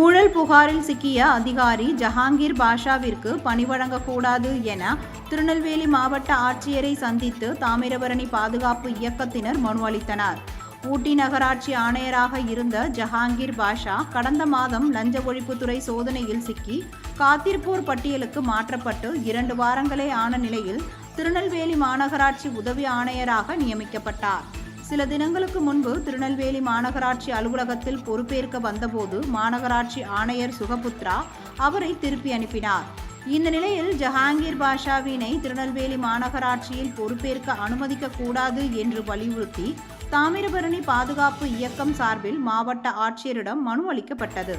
ஊழல் புகாரில் சிக்கிய அதிகாரி ஜஹாங்கீர் பாஷாவிற்கு பணி வழங்கக்கூடாது என திருநெல்வேலி மாவட்ட ஆட்சியரை சந்தித்து தாமிரபரணி பாதுகாப்பு இயக்கத்தினர் மனு அளித்தனர். ஊட்டி நகராட்சி ஆணையராக இருந்த ஜஹாங்கீர் பாஷா கடந்த மாதம் லஞ்ச ஒழிப்புத்துறை சோதனையில் சிக்கி காத்திருப்போர் பட்டியலுக்கு மாற்றப்பட்டு இரண்டு வாரங்களே ஆன நிலையில் திருநெல்வேலி மாநகராட்சி உதவி ஆணையராக நியமிக்கப்பட்டார். சில தினங்களுக்கு முன்பு திருநெல்வேலி மாநகராட்சி அலுவலகத்தில் பொறுப்பேற்க வந்தபோது மாநகராட்சி ஆணையர் சுகபுத்ரா அவரை திருப்பி அனுப்பினார். இந்த நிலையில் ஜஹாங்கீர் பாஷாவினை திருநெல்வேலி மாநகராட்சியில் பொறுப்பேற்க அனுமதிக்க கூடாது என்று வலியுறுத்தி தாமிரபரணி பாதுகாப்பு இயக்கம் சார்பில் மாவட்ட ஆட்சியரிடம் மனு அளிக்கப்பட்டது.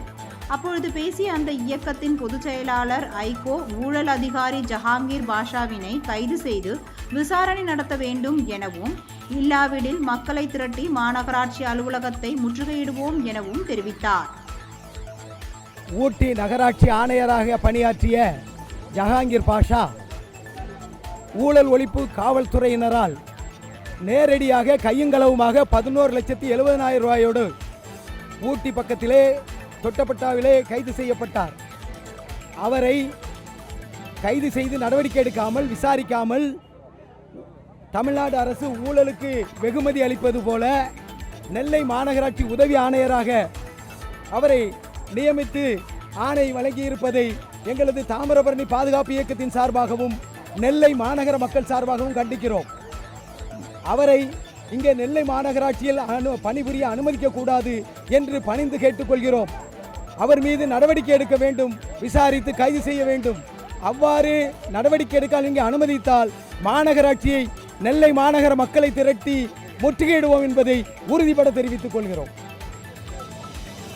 அப்பொழுது பேசிய அந்த இயக்கத்தின் பொதுச் செயலாளர் ஐகோ ஊழல் அதிகாரி ஜஹாங்கீர் பாஷாவினை கைது செய்து விசாரணை நடத்த வேண்டும் எனவும் இல்லாவிடில் மக்களை திரட்டி மாநகராட்சி அலுவலகத்தை முற்றுகையிடுவோம் எனவும் தெரிவித்தார். ஊட்டி நகராட்சி ஆணையராக பணியாற்றிய ஜஹாங்கீர் பாஷா ஊழல் ஒழிப்பு காவல்துறையினரால் நேரடியாக கையுங்களவுமாக பதினோரு லட்சத்தி எழுபதனாயிரம் ரூபாயோடு ஊட்டி பக்கத்திலே தொட்டப்பட்டாவிலே கைது செய்யப்பட்டார். அவரை கைது செய்து நடவடிக்கை எடுக்காமல் விசாரிக்காமல் தமிழ்நாடு அரசு ஊழலுக்கு வெகுமதி அளிப்பது போல நெல்லை மாநகராட்சி உதவி ஆணையராக அவரை நியமித்து ஆணை வழங்கியிருப்பதை எங்களது தாமிரபரணி பாதுகாப்பு இயக்கத்தின் சார்பாகவும் நெல்லை மாநகர மக்கள் சார்பாகவும் கண்டிக்கிறோம். அவரை இங்கே நெல்லை மாநகராட்சியில் அனு பணிபுரிய அனுமதிக்கக்கூடாது என்று பணிந்து கேட்டுக்கொள்கிறோம். அவர் மீது நடவடிக்கை எடுக்க வேண்டும் விசாரித்து கைது செய்ய வேண்டும். அவ்வாறு நடவடிக்கை எடுக்கால் இங்கே அனுமதித்தால் மாநகராட்சியை நெல்லை மாநகர மக்களை திரட்டி முற்றுகையிடுவோம் என்பதை உறுதிபட தெரிவித்துக் கொள்கிறோம்.